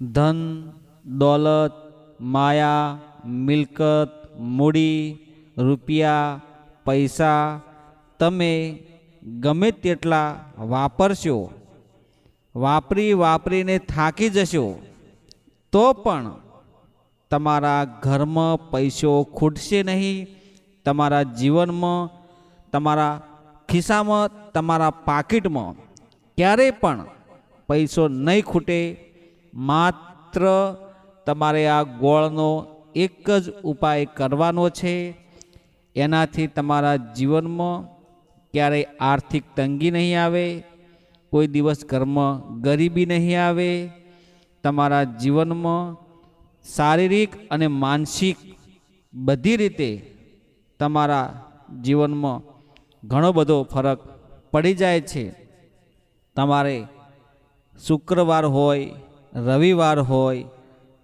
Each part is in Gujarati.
ધન, દોલત, માયા, મિલકત, મૂડી, રૂપિયા, પૈસા તમે ગમે તેટલા વાપરશો, વાપરી વાપરીને થાકી જશો, તો પણ તમારા ઘરમાં પૈસો ખૂટશે નહીં, તમારા જીવનમાં, તમારા ખિસ્સામાં, તમારા પાકીટમાં ક્યારેય પણ પૈસો નહીં ખૂટે માત્ર તમારે આ ગોળનો એક જ ઉપાય કરવાનો છે. એનાથી તમારા જીવનમાં ક્યારેય આર્થિક તંગી નહીં આવે, કોઈ દિવસ ઘરમાં ગરીબી નહીં આવે. તમારા જીવનમાં શારીરિક અને માનસિક બધી રીતે તમારા જીવનમાં ઘણો બધો ફરક પડી જાય છે. તમારે શુક્રવાર હોય રવિવાર હોય,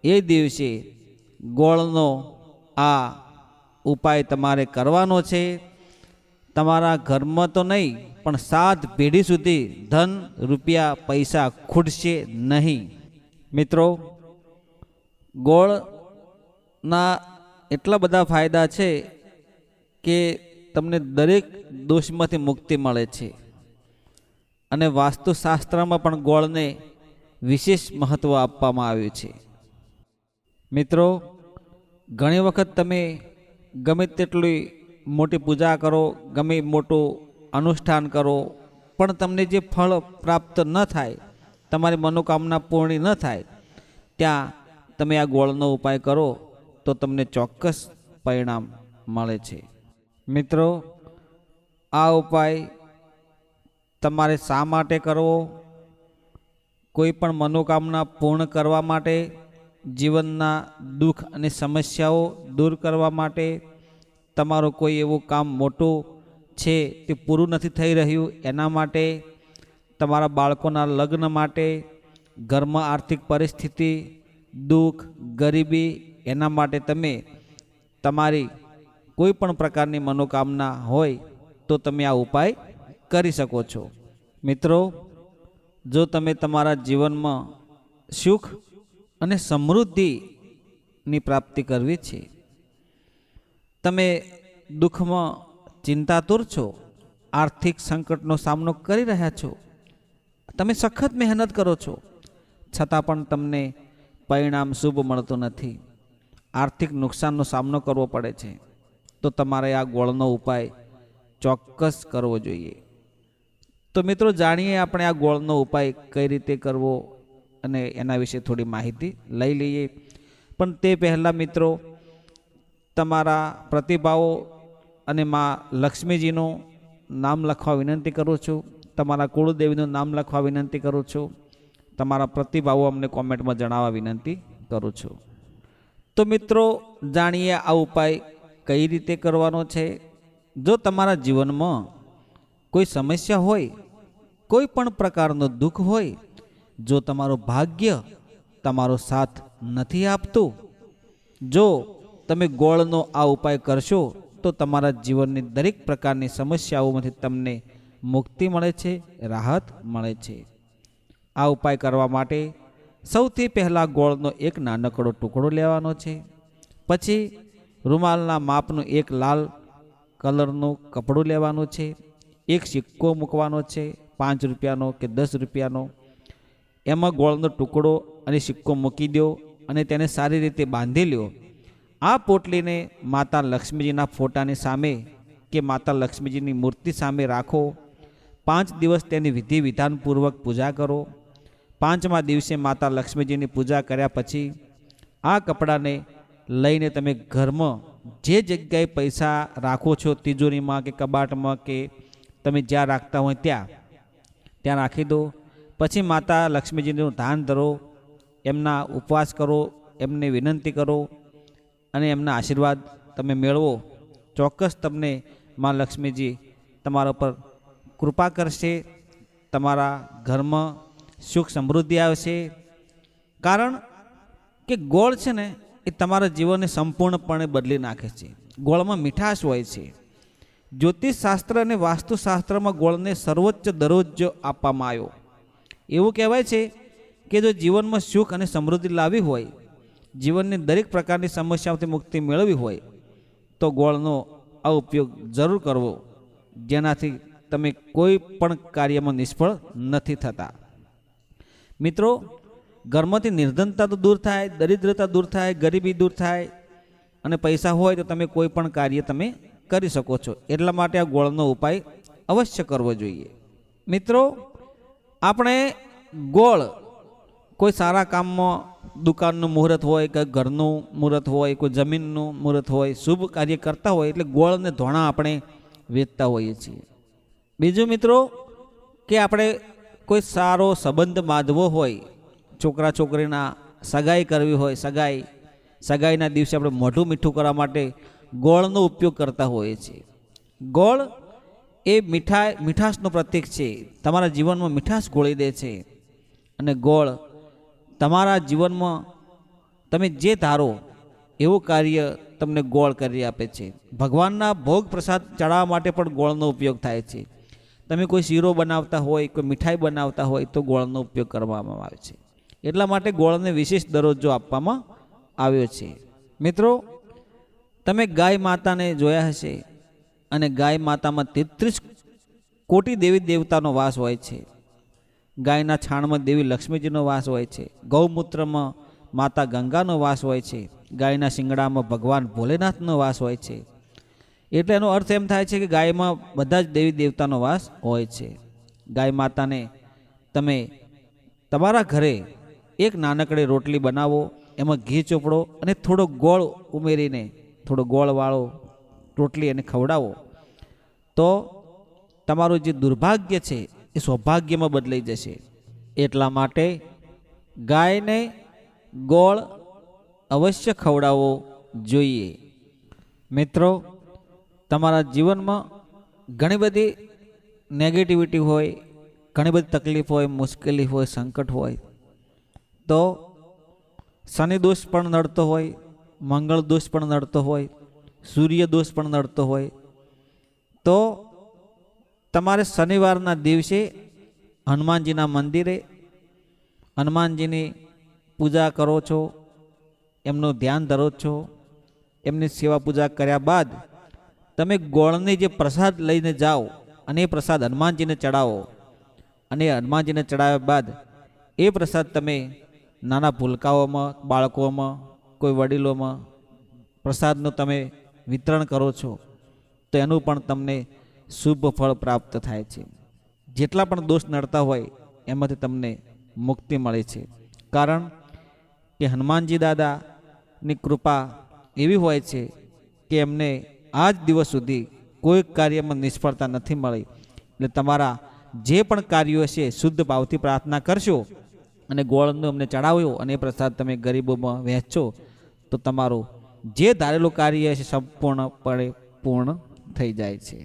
એ દિવસે ગોળનો આ ઉપાય તમારે કરવાનો છે. તમારા ઘરમાં તો નહીં, પણ સાત પેઢી સુધી ધન, રૂપિયા, પૈસા ખૂટશે નહીં. મિત્રો, ગોળના એટલા બધા ફાયદા છે કે તમને દરેક દોષમાંથી મુક્તિ મળે છે. અને વાસ્તુશાસ્ત્રમાં પણ ગોળને વિશેષ મહત્ત્વ આપવામાં આવ્યું છે. મિત્રો, ઘણી વખત તમે ગમે તેટલી મોટી પૂજા કરો, ગમે મોટું અનુષ્ઠાન કરો, પણ તમને જે ફળ પ્રાપ્ત ન થાય, તમારી મનોકામના પૂર્ણ ન થાય, ત્યાં તમે આ ગોળનો ઉપાય કરો, તો તમને ચોક્કસ પરિણામ મળે છે. મિત્રો, આ ઉપાય તમારે શા માટે કરવો? કોઈ પણ મનોકામના પૂર્ણ કરવા માટે, જીવનના દુઃખ અને સમસ્યાઓ દૂર કરવા માટે તમારું કોઈ એવું કામ મોટું છે, તે પૂરું નથી થઈ રહ્યું, એના માટે, તમારા બાળકોના લગ્ન માટે, ઘરમાં આર્થિક પરિસ્થિતિ, દુઃખ, ગરીબી, એના માટે તમે તમારી કોઈ પણ પ્રકારની મનોકામના હોય, તો તમે આ ઉપાય કરી શકો છો. મિત્રો જો તમે તમારા જીવનમાં સુખ અને સમૃદ્ધિની પ્રાપ્તિ કરવી છે, તમે દુઃખમાં ચિંતાતુર છો, આર્થિક સંકટનો સામનો કરી રહ્યા છો, તમે સખત મહેનત કરો છો, છતાં પણ તમને પરિણામ શુભ મળતું નથી, આર્થિક નુકસાનનો સામનો કરવો પડે છે, તો તમારે આ ગોળનો ઉપાય ચોક્કસ કરવો જોઈએ. તો મિત્રો જાણીએ આપણે આ ગોળનો ઉપાય કઈ રીતે કરવો અને એના વિશે થોડી માહિતી લઈ લઈએ. પણ તે પહેલાં મિત્રો, તમારા પ્રતિભાવો અને મા લક્ષ્મીજીનું નામ લખવા વિનંતી કરું છું. તમારા કુળદેવીનું નામ લખવા વિનંતી કરું છું. તમારા પ્રતિભાવો અમને કોમેન્ટમાં જણાવવા વિનંતી કરું છું. તો મિત્રો, જાણીએ આ ઉપાય કઈ રીતે કરવાનો છે? જો તમારા જીવનમાં કોઈ સમસ્યા હોય, કોઈ પણ પ્રકારનો દુઃખ હોય, જો તમારું ભાગ્ય તમારો સાથ નથી આપતું, જો તમે ગોળનો આ ઉપાય કરશો, તો તમારા જીવનની દરેક પ્રકારની સમસ્યાઓમાંથી તમને મુક્તિ મળે છે, રાહત મળે છે. આ ઉપાય કરવા માટે સૌથી પહેલાં ગોળનો એક નાનકડો ટુકડો લેવાનો છે. પછી રૂમાલના માપનું એક લાલ કલરનું કપડું લેવાનું છે. એક સિક્કો મૂકવાનો છે, પાંચ રૂપિયાનો કે દસ રૂપિયાનો. એમાં ગોળનો ટુકડો અને સિક્કો મૂકી દો અને તેને સારી રીતે બાંધી લ્યો. આ પોટલીને માતા લક્ષ્મીજીના ફોટાની સામે કે માતા લક્ષ્મીજીની મૂર્તિ સામે રાખો. પાંચ દિવસ તેની વિધિ વિધાનપૂર્વક પૂજા કરો. પાંચમા દિવસે માતા લક્ષ્મીજીની પૂજા કર્યા પછી આ કપડાને લઈને તમે ઘરમાં જે જગ્યાએ પૈસા રાખો છો, તિજોરીમાં કે કબાટમાં કે તમે જ્યાં રાખતા હોય ત્યાં. ત્યાં રાખી દો. પછી માતા લક્ષ્મીજીનું ધાન ધરો. એમના ઉપવાસ કરો. એમને વિનંતી કરો અને એમના આશીર્વાદ તમે મેળવો. ચોક્કસ તમને મા લક્ષ્મીજી તમારા પર કૃપા કરશે. તમારા ઘરમાં સુખ સમૃદ્ધિ આવશે. કારણ કે ગોળ છે ને, એ તમારા જીવનને સંપૂર્ણપણે બદલી નાખે છે. ગોળમાં મીઠાશ હોય છે. જ્યોતિષશાસ્ત્ર અને વાસ્તુશાસ્ત્રમાં ગોળને સર્વોચ્ચ દરજ્જો આપવામાં આવ્યો. એવું કહેવાય છે કે જો જીવનમાં સુખ અને સમૃદ્ધિ લાવવી હોય, જીવનની દરેક પ્રકારની સમસ્યાઓથી મુક્તિ મેળવવી હોય, તો ગોળનો આ ઉપયોગ જરૂર કરવો, જેનાથી તમે કોઈ પણ કાર્યમાં નિષ્ફળ નથી થતા. મિત્રો, ઘરમાંથી નિર્ધનતા તો દૂર થાય, દરિદ્રતા દૂર થાય, ગરીબી દૂર થાય, અને પૈસા હોય તો તમે કોઈ પણ કાર્ય તમે કરી શકો છો. એટલા માટે આ ગોળનો ઉપાય અવશ્ય કરવો જોઈએ. મિત્રો, આપણે ગોળ કોઈ સારા કામમાં દુકાનનું મુહૂર્ત હોય કે ઘરનું મુહૂર્ત હોય, કોઈ જમીનનું મુહૂર્ત હોય, શુભ કાર્ય કરતા હોય એટલે ગોળને ધોણા આપણે વેચતા હોઈએ છીએ. બીજું મિત્રો, કે આપણે કોઈ સારો સંબંધ બાંધવો હોય, છોકરા છોકરીના સગાઈ કરવી હોય, સગાઈ, સગાઈના દિવસે આપણે મોઢું મીઠું કરવા માટે ગોળનો ઉપયોગ કરતા હોઈએ છીએ ગોળ એ મીઠાઈ મીઠાશનું પ્રતીક છે. તમારા જીવનમાં મીઠાશ ગોળી દે છે. અને ગોળ તમારા જીવનમાં તમે જે ધારો, એવું કાર્ય તમને ગોળ કરી આપે છે. ભગવાનના ભોગ પ્રસાદ ચડાવવા માટે પણ ગોળનો ઉપયોગ થાય છે. તમે કોઈ શીરો બનાવતા હોય, કોઈ મીઠાઈ બનાવતા હોય તો ગોળનો ઉપયોગ કરવામાં આવે છે. એટલા માટે ગોળને વિશેષ દરજ્જો આપવામાં આવ્યો છે. મિત્રો તમે ગાય માતાને જોયા હશે અને ગાય માતામાં તેત્રીસ કોટી દેવી દેવતાનો વાસ હોય છે. ગાયના છાણમાં દેવી લક્ષ્મીજીનો વાસ હોય છે. ગૌમૂત્રમાં માતા ગંગાનો વાસ હોય છે. ગાયના શિંગડામાં ભગવાન ભોલેનાથનો વાસ હોય છે. એટલે એનો અર્થ એમ થાય છે કે ગાયમાં બધા જ દેવી દેવતાનો વાસ હોય છે. ગાય માતાને તમે તમારા ઘરે એક નાનકડી રોટલી બનાવો, એમાં ઘી ચોપડો અને થોડો ગોળ ઉમેરીને થોડો ગોળવાળો રોટલી એને ખવડાવો, તો તમારું જે દુર્ભાગ્ય છે એ સૌભાગ્યમાં બદલાઈ જશે. એટલા માટે ગાયને ગોળ અવશ્ય ખવડાવવો જોઈએ. મિત્રો, તમારા જીવનમાં ઘણી બધી નેગેટિવિટી હોય, ઘણી બધી તકલીફ હોય, મુશ્કેલી હોય, સંકટ હોય, તો શનિ દોષ પણ નડતો હોય મંગળ દોષ પણ નડતો હોય, સૂર્ય દોષ પણ નડતો હોય, તો તમારે શનિવારના દિવસે હનુમાનજીના મંદિરે હનુમાનજીની પૂજા કરો છો, એમનું ધ્યાન ધરો છો, એમની સેવા પૂજા કર્યા બાદ તમે ગોળની જે પ્રસાદ લઈને જાઓ અને એ પ્રસાદ હનુમાનજીને ચડાવો. અને હનુમાનજીને ચડાવ્યા બાદ એ પ્રસાદ તમે નાના ભૂલકાઓમાં, બાળકોમાં કોઈ વડીલોમાં પ્રસાદનું તમે વિતરણ કરો છો, તો એનું પણ તમને શુભ ફળ પ્રાપ્ત થાય છે. જેટલા પણ દોષ નડતા હોય, એમાંથી તમને મુક્તિ મળે છે. કારણ કે હનુમાનજી દાદાની કૃપા એવી હોય છે કે એમને આ જ દિવસ સુધી કોઈ કાર્યમાં નિષ્ફળતા નથી મળી. એટલે તમારા જે પણ કાર્યો છે શુદ્ધ ભાવથી પ્રાર્થના કરશો અને ગોળનું અમને ચડાવ્યો અને એ પ્રસાદ તમે ગરીબોમાં વહેંચો તો તમારું જે ધારેલું કાર્ય છે સંપૂર્ણપણે પૂર્ણ થઈ જાય છે.